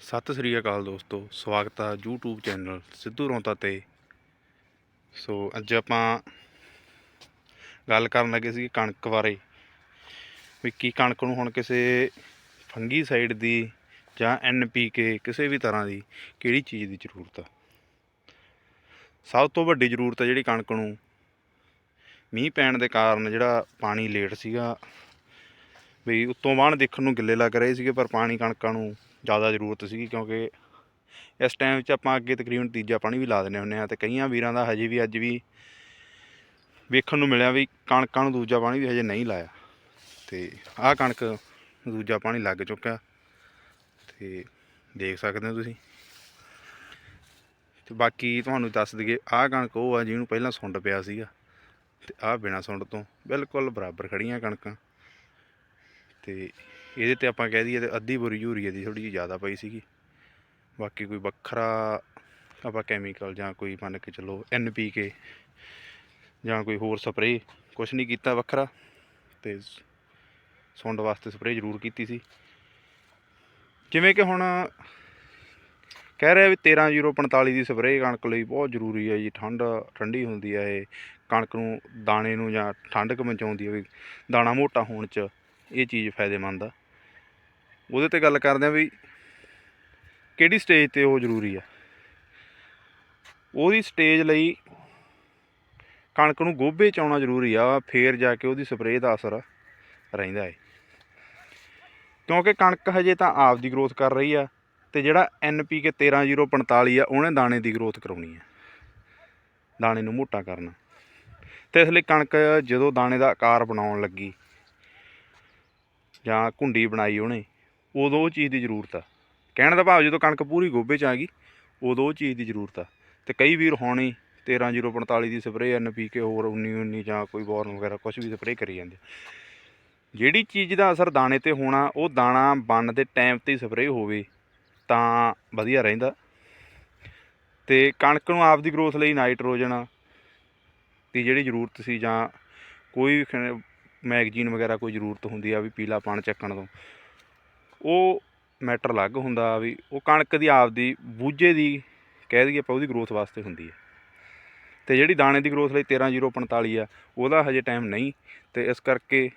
ਸਤਿ ਸ੍ਰੀ ਅਕਾਲ ਦੋਸਤੋ, ਸਵਾਗਤ ਆ YouTube ਚੈਨਲ ਸਿੱਧੂ ਰੌਂਤਾ ਤੇ। ਸੋ ਅੱਜ ਆਪਾਂ ਗੱਲ ਕਰਨ ਲੱਗੇ ਸੀ ਕਣਕ ਬਾਰੇ, ਵੀ ਕੀ ਕਣਕ ਨੂੰ ਹੁਣ ਕਿਸੇ ਫੰਗੀ ਸਾਈਡ ਦੀ ਜਾਂ NPK ਕਿਸੇ ਵੀ ਤਰ੍ਹਾਂ ਦੀ ਕਿਹੜੀ ਚੀਜ਼ ਦੀ ਜ਼ਰੂਰਤ ਆ। ਸਭ ਤੋਂ ਵੱਡੀ ਜ਼ਰੂਰਤ ਹੈ ਜਿਹੜੀ ਕਣਕ ਨੂੰ ਮੀਂਹ ਪੈਣ ਦੇ ਕਾਰਨ ਜਿਹੜਾ ਪਾਣੀ ਲੇਟ ਸੀਗਾ ਵੀ ਉੱਤੋਂ ਬਾਣ ਦੇਖਣ ਨੂੰ ਗਿੱਲੇ ਲੱਗ ਰਹੇ ਸੀਗੇ, ਪਰ ਪਾਣੀ ਕਣਕਾਂ ਨੂੰ ਜ਼ਿਆਦਾ ਜ਼ਰੂਰਤ ਸੀਗੀ ਕਿਉਂਕਿ ਇਸ ਟਾਈਮ 'ਚ ਆਪਾਂ ਅੱਗੇ ਤਕਰੀਬਨ ਤੀਜਾ ਪਾਣੀ ਵੀ ਲਾ ਦਿੰਦੇ ਹੁੰਦੇ ਆ ਤੇ ਕਈਆਂ ਵੀਰਾਂ ਦਾ ਹਜੇ ਵੀ ਅੱਜ ਵੀ ਵੇਖਣ ਨੂੰ ਮਿਲਿਆ ਵੀ ਕਣਕਾਂ ਨੂੰ ਦੂਜਾ ਪਾਣੀ ਵੀ ਹਜੇ ਨਹੀਂ ਲਾਇਆ ਤੇ ਆਹ ਕਣਕ ਦੂਜਾ ਪਾਣੀ ਲੱਗ ਚੁੱਕਾ ਤੇ ਦੇਖ ਸਕਦੇ ਹੋ ਤੁਸੀਂ। ਤੇ ਬਾਕੀ ਤੁਹਾਨੂੰ ਦੱਸ ਦਈਏ, ਆਹ ਕਣਕ ਉਹ ਆ ਜਿਹਨੂੰ ਪਹਿਲਾਂ ਸੁੰਡ ਪਿਆ ਸੀਗਾ ਤੇ ਆਹ ਬਿਨਾ ਸੁੰਡ ਤੋਂ ਬਿਲਕੁਲ ਬਰਾਬਰ ਖੜੀਆਂ ਕਣਕਾਂ। ਤੇ ਇਹਦੇ ਤੇ ਆਪਾਂ ਕਹਿ ਦਈਏ ਤੇ ਅੱਧੀ ਬੁਰੀ ਯੂਰੀਆ ਦੀ ਥੋੜੀ ਜਿਹੀ ਜ਼ਿਆਦਾ ਪਈ ਸੀਗੀ। ਬਾਕੀ ਕੋਈ ਵੱਖਰਾ ਆਪਾਂ ਕੈਮੀਕਲ ਜਾਂ ਕੋਈ ਮੰਨ ਕੇ ਚੱਲੋ ਕੇ ਜਾਂ ਕੋਈ ਹੋਰ ਸਪਰੇਅ ਕੁਝ ਨਹੀਂ ਕੀਤਾ ਵੱਖਰਾ ਤੇ ਸੁੰਡ ਵਾਸਤੇ ਸਪਰੇਅ ਜ਼ਰੂਰ ਕੀਤੀ ਸੀ। ਜਿਵੇਂ ਕਿ ਹੁਣ ਕਹਿ ਰਿਹਾ ਵੀ 13045 ਦੀ ਸਪਰੇਅ ਕਣਕ ਲਈ ਬਹੁਤ ਜ਼ਰੂਰੀ ਹੈ ਜੀ, ਠੰਡ, ਠੰਡੀ ਹੁੰਦੀ ਹੈ ਇਹ। ਕਣਕ ਨੂੰ, ਦਾਣੇ ਨੂੰ ਜਾਂ ਠੰਡਕ ਮਚਾਉਂਦੀ ਹੈ ਵੀ ਦਾਣਾ ਮੋਟਾ ਹੋਣ 'ਚ। ਇਹ ਚੀਜ਼ ਫਾਇਦੇਮੰਦ ਆ। ਉਹਦੇ ਤੇ ਗੱਲ ਕਰਦੇ ਆ ਵੀ ਕਿਹੜੀ ਸਟੇਜ ਤੇ ਉਹ ਜ਼ਰੂਰੀ ਆ। ਉਹਦੀ ਸਟੇਜ ਲਈ ਕਣਕ ਨੂੰ ਗੋਭੇ ਚ ਆਉਣਾ ਜ਼ਰੂਰੀ ਆ, ਫੇਰ ਜਾ ਕੇ ਉਹਦੀ ਸਪਰੇਅ ਦਾ ਅਸਰ ਰਹਿੰਦਾ ਏ। ਕਿਉਂਕਿ ਕਣਕ ਹਜੇ ਤਾਂ ਆਪ ਦੀ ਗਰੋਥ ਕਰ ਰਹੀ ਆ ਤੇ ਜਿਹੜਾ NPK 13045 ਆ, ਉਹਨੇ ਦਾਣੇ ਦੀ ਗਰੋਥ ਕਰਾਉਣੀ ਆ। ਦਾਣੇ ਨੂੰ ਮੋਟਾ ਕਰਨਾ। ਤੇ ਇਸ ਲਈ ਕਣਕ ਜਦੋਂ ਦਾਣੇ ਦਾ ਆਕਾਰ ਬਣਾਉਣ ਲੱਗੀ ਜਾਂ ਘੁੰਡੀ ਬਣਾਈ ਉਹਨੇ, ਉਦੋਂ ਉਹ ਚੀਜ਼ ਦੀ ਜ਼ਰੂਰਤ ਆ। ਕਹਿਣ ਦਾ ਭਾਵ ਜਦੋਂ ਕਣਕ ਪੂਰੀ ਗੋਭੇ ਚ ਆ ਗਈ, ਉਦੋਂ ਉਹ ਚੀਜ਼ ਦੀ ਜ਼ਰੂਰਤ ਆ। ਤੇ ਕਈ ਵੀਰ ਹੋਣੀ 13045 ਦੀ ਸਪਰੇਅ ਐਨਪੀਕੇ ਹੋਰ 1919 ਜਾਂ ਕੋਈ ਬੋਰਨ ਵਗੈਰਾ ਕੁਝ ਵੀ ਸਪਰੇਅ ਕਰੀ ਜਾਂਦੇ ਜਿਹੜੀ ਚੀਜ਼ ਦਾ ਅਸਰ ਦਾਣੇ ਤੇ ਹੋਣਾ, ਉਹ ਦਾਣਾ ਬਣ ਦੇ ਟਾਈਮ ਤੇ ਸਪਰੇਅ ਹੋਵੇ, ਤਾਂ ਵਧੀਆ ਰਹਿੰਦਾ। ਤੇ ਕਣਕ ਨੂੰ ਆਪ ਦੀ ਗਰੋਥ ਲਈ ਨਾਈਟ੍ਰੋਜਨ ਦੀ ਜਿਹੜੀ ਜ਼ਰੂਰਤ ਸੀ ਜਾਂ ਕੋਈ ਵੀ ਮੈਗਜ਼ੀਨ ਵਗੈਰਾ ਕੋਈ ਜ਼ਰੂਰਤ ਹੁੰਦੀ ਆ ਵੀ ਪੀਲਾ ਪਾਣ ਚੱਕਣ ਤੋਂ। ਉਹ ਮੈਟਰ ਅਲੱਗ ਹੁੰਦਾ ਵੀ ਉਹ ਕਣਕ ਦੀ ਆਪਦੀ ਬੂਝੇ ਦੀ ਕਹਿ ਦਈਏ ਆਪਾਂ ਉਹਦੀ ਗਰੋਥ ਵਾਸਤੇ ਹੁੰਦੀ ਹੈ ਤੇ ਜਿਹੜੀ ਦਾਣੇ ਦੀ ਗਰੋਥ ਲਈ 13045 ਆ, ਉਹਦਾ ਹਜੇ ਟਾਈਮ ਨਹੀਂ। ਤੇ ਇਸ ਕਰਕੇ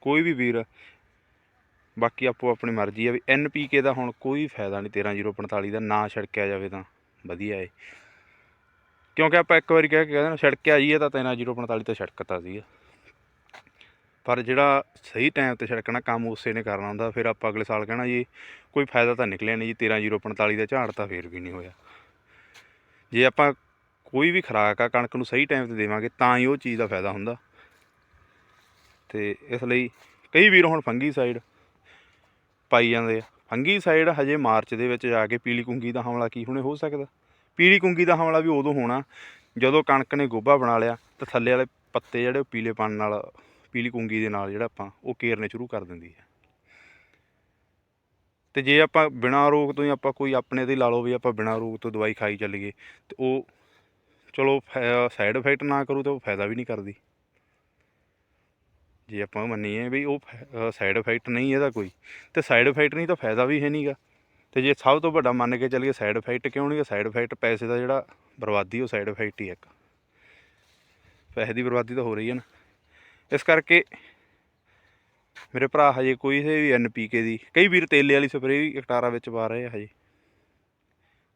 ਕੋਈ ਵੀ ਵੀਰ ਬਾਕੀ ਆਪੋ ਆਪਣੀ ਮਰਜ਼ੀ ਆ ਵੀ ਐਨਪੀਕੇ ਦਾ ਹੁਣ ਕੋਈ ਫਾਇਦਾ ਨਹੀਂ 13045 ਦਾ, ਨਾ ਛਿੜਕਿਆ ਜਾਵੇ ਤਾਂ ਵਧੀਆ ਏ। ਕਿਉਂਕਿ ਆਪਾਂ ਇੱਕ ਵਾਰੀ ਕਹਿ ਕੇ ਕਹਿੰਦੇ ਨਾ, ਛਿੜਕਿਆ ਜੀ ਇਹ ਤਾਂ 13045 ਤੇ ਛਿੜਕਤਾ ਸੀਗਾ ਪਰ ਜਿਹੜਾ ਸਹੀ ਟਾਈਮ ਤੇ ਛਿੜਕਣਾ ਕੰਮ ਉਸੇ ਨੇ ਕਰਨਾ ਹੁੰਦਾ, ਫਿਰ ਆਪਾਂ ਅਗਲੇ ਸਾਲ ਕਹਿਣਾ ਜੀ, ਕੋਈ ਫਾਇਦਾ ਤਾਂ ਨਿਕਲਿਆ ਨਹੀਂ ਜੀ 13045 ਦਾ ਝਾੜ ਤਾਂ ਫੇਰ ਵੀ ਨਹੀਂ ਹੋਇਆ। ਜੇ ਆਪਾਂ ਕੋਈ ਵੀ ਖੁਰਾਕ ਆ, ਕਣਕ ਨੂੰ ਸਹੀ ਟਾਈਮ ਤੇ ਦੇਵਾਂਗੇ, ਤਾਂ ਹੀ ਉਹ ਚੀਜ਼ ਦਾ ਫਾਇਦਾ ਹੁੰਦਾ। ਤੇ ਇਸ ਲਈ ਕਈ ਵੀਰ ਹੁਣ ਫੰਗੀ ਸਾਈਡ ਪਾਈ ਜਾਂਦੇ ਆ। ਫੰਗੀ ਸਾਈਡ ਹਜੇ ਮਾਰਚ ਦੇ ਵਿੱਚ ਜਾ ਕੇ ਪੀਲੀ ਕੁੰਗੀ ਦਾ ਹਮਲਾ ਕੀ ਹੁਣੇ ਹੋ ਸਕਦਾ? ਪੀਲੀ ਕੁੰਗੀ ਦਾ ਹਮਲਾ ਵੀ ਉਦੋਂ ਹੋਣਾ, ਜਦੋਂ ਕਣਕ ਨੇ ਗੋਭਾ ਬਣਾ ਲਿਆ, ਤੇ ਥੱਲੇ ਵਾਲੇ ਪੱਤੇ ਜਿਹੜੇ ਉਹ ਪੀਲੇਪਣ ਨਾਲ ਪੀਲੀ ਕੁੰਗੀ ਦੇ ਨਾਲ ਜਿਹੜਾ ਆਪਾਂ ਉਹ ਕੇਰਨੇ ਸ਼ੁਰੂ ਕਰ ਦਿੰਦੀ ਹੈ। ਤੇ ਜੇ ਆਪਾਂ ਬਿਨਾਂ ਰੋਗ ਤੋਂ ਹੀ ਆਪਾਂ ਕੋਈ ਆਪਣੇ ਤੇ ਲਾ ਲਓ ਵੀ ਆਪਾਂ ਬਿਨਾਂ ਰੋਗ ਤੋਂ ਦਵਾਈ ਖਾਈ ਚੱਲੀਏ, ਤੇ ਉਹ ਚਲੋ ਸਾਈਡ ਇਫੈਕਟ ਨਾ ਕਰੂ ਤਾਂ ਉਹ ਫਾਇਦਾ ਵੀ ਨਹੀਂ ਕਰਦੀ। ਜੇ ਆਪਾਂ ਮੰਨੀਏ ਵੀ ਉਹ ਸਾਈਡ ਇਫੈਕਟ ਨਹੀਂ ਇਹਦਾ ਕੋਈ, ਤੇ ਸਾਈਡ ਇਫੈਕਟ ਨਹੀਂ ਤਾਂ ਫਾਇਦਾ ਵੀ ਹੈ ਨਹੀਂਗਾ ਤੇ ਜੇ ਸਭ ਤੋਂ ਵੱਡਾ ਮੰਨ ਕੇ ਚੱਲੀਏ ਸਾਈਡ ਇਫੈਕਟ ਕਿਉਂ ਨਹੀਂ ਸਾਈਡ ਇਫੈਕਟ ਪੈਸੇ ਦਾ ਜਿਹੜਾ ਬਰਬਾਦੀ ਉਹ ਸਾਈਡ ਇਫੈਕਟ ਹੀ ਇੱਕ। ਪੈਸੇ ਦੀ ਬਰਬਾਦੀ ਤਾਂ ਹੋ ਰਹੀ ਹੈ ਨਾ। ਇਸ ਕਰਕੇ ਮੇਰੇ ਭਰਾ ਹਜੇ ਕੋਈ ਸੇ ਵੀ ਐਨਪੀਕੇ ਦੀ, ਕਈ ਵੀਰ ਤੇਲੇ ਵਾਲੀ ਸਪਰੇਅ ਵੀ ਇਕਟਾਰਾ ਵਿੱਚ ਪਾ ਰਹੇ ਆ ਹਜੇ।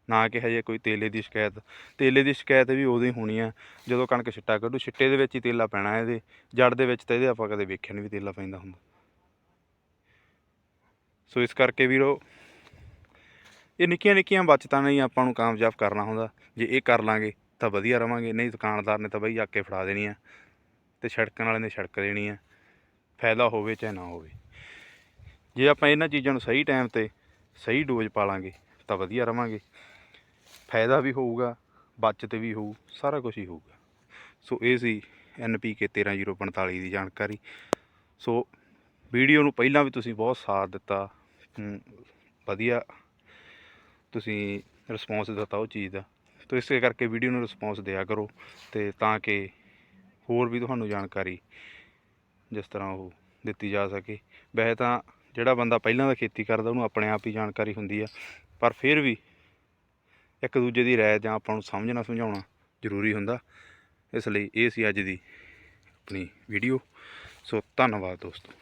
ਨਾ ਕਿ ਹਜੇ ਕੋਈ ਤੇਲੇ ਦੀ ਸ਼ਿਕਾਇਤ, ਤੇਲੇ ਦੀ ਸ਼ਿਕਾਇਤ ਵੀ ਉਦੋਂ ਹੀ ਹੋਣੀ ਆ, ਜਦੋਂ ਕਣਕ ਛਿੱਟਾ ਕੱਢੂ, ਛਿੱਟੇ ਦੇ ਵਿੱਚ ਹੀ ਤੇਲਾ ਪੈਣਾ ਇਹਦੇ, ਜੜ ਦੇ ਵਿੱਚ ਤਾਂ ਇਹਦੇ ਆਪਾਂ ਕਦੇ ਵੇਖਿਆ ਨਹੀਂ ਵੀ ਤੇਲਾ ਪੈਂਦਾ ਹੁੰਦਾ। ਸੋ ਇਸ ਕਰਕੇ ਵੀਰੋ, ਇਹ ਨਿੱਕੀਆਂ ਨਿੱਕੀਆਂ ਬਚਤਾਂ ਨੇ ਹੀ ਆਪਾਂ ਨੂੰ ਕਾਮਯਾਬ ਕਰਨਾ ਹੁੰਦਾ, ਜੇ ਇਹ ਕਰ ਲਾਂਗੇ ਤਾਂ ਵਧੀਆ ਰਵਾਂਗੇ, ਨਹੀਂ ਦੁਕਾਨਦਾਰ ਨੇ ਤਾਂ ਬਈ ਆ ਕੇ ਫੜਾ ਦੇਣੀ ਆ ਤੇ ਛੜਕਣ ਵਾਲੇ ਨੇ ਛੜਕ ਦੇਣੀ ਆ, ਫਾਇਦਾ ਹੋਵੇ ਚਾਹੇ ਨਾ ਹੋਵੇ। ਜੇ ਆਪਾਂ ਇਹਨਾਂ ਚੀਜ਼ਾਂ ਨੂੰ ਸਹੀ ਟਾਈਮ ਤੇ ਸਹੀ ਡੋਜ਼ ਪਾ ਲਾਂਗੇ ਤਾਂ ਵਧੀਆ ਰਵਾਂਗੇ। ਫਾਇਦਾ ਵੀ ਹੋਊਗਾ, ਬਚਤ ਵੀ ਹੋਊ, ਸਾਰਾ ਕੁਝ ਹੀ ਹੋਊਗਾ। ਸੋ ਇਹ ਸੀ ਐਨਪੀਕੇ 13045 ਦੀ ਜਾਣਕਾਰੀ। ਸੋ ਵੀਡੀਓ ਨੂੰ ਪਹਿਲਾਂ ਵੀ ਤੁਸੀਂ ਬਹੁਤ ਸਾਥ ਦਿੱਤਾ ਵਧੀਆ ਤੁਸੀਂ ਰਿਸਪੌਂਸ ਦਿੱਤਾ ਉਹ ਚੀਜ਼ ਦਾ। ਤੋ ਇਸੇ ਕਰਕੇ ਵੀਡੀਓ ਨੂੰ ਰਿਸਪੌਂਸ ਦਿਆ ਕਰੋ ਤੇ ਤਾਂ ਕਿ ਹੋਰ ਵੀ ਤੁਹਾਨੂੰ ਜਾਣਕਾਰੀ ਜਿਸ ਤਰ੍ਹਾਂ ਉਹ ਦਿੱਤੀ ਜਾ ਸਕੇ। ਵੈਸੇ ਤਾਂ ਜਿਹੜਾ ਬੰਦਾ ਪਹਿਲਾਂ ਦਾ ਖੇਤੀ ਕਰਦਾ, ਉਹਨੂੰ ਆਪਣੇ ਆਪ ਹੀ ਜਾਣਕਾਰੀ ਹੁੰਦੀ ਆ। ਪਰ ਫਿਰ ਵੀ ਇੱਕ ਦੂਜੇ ਦੀ ਰਾਏ ਜਾਂ ਆਪਾਂ ਨੂੰ ਸਮਝਣਾ, ਸਮਝਾਉਣਾ ਜ਼ਰੂਰੀ ਹੁੰਦਾ। ਇਸ ਲਈ ਇਹ ਸੀ ਅੱਜ ਦੀ ਆਪਣੀ ਵੀਡੀਓ ਸੋ ਧੰਨਵਾਦ ਦੋਸਤੋ।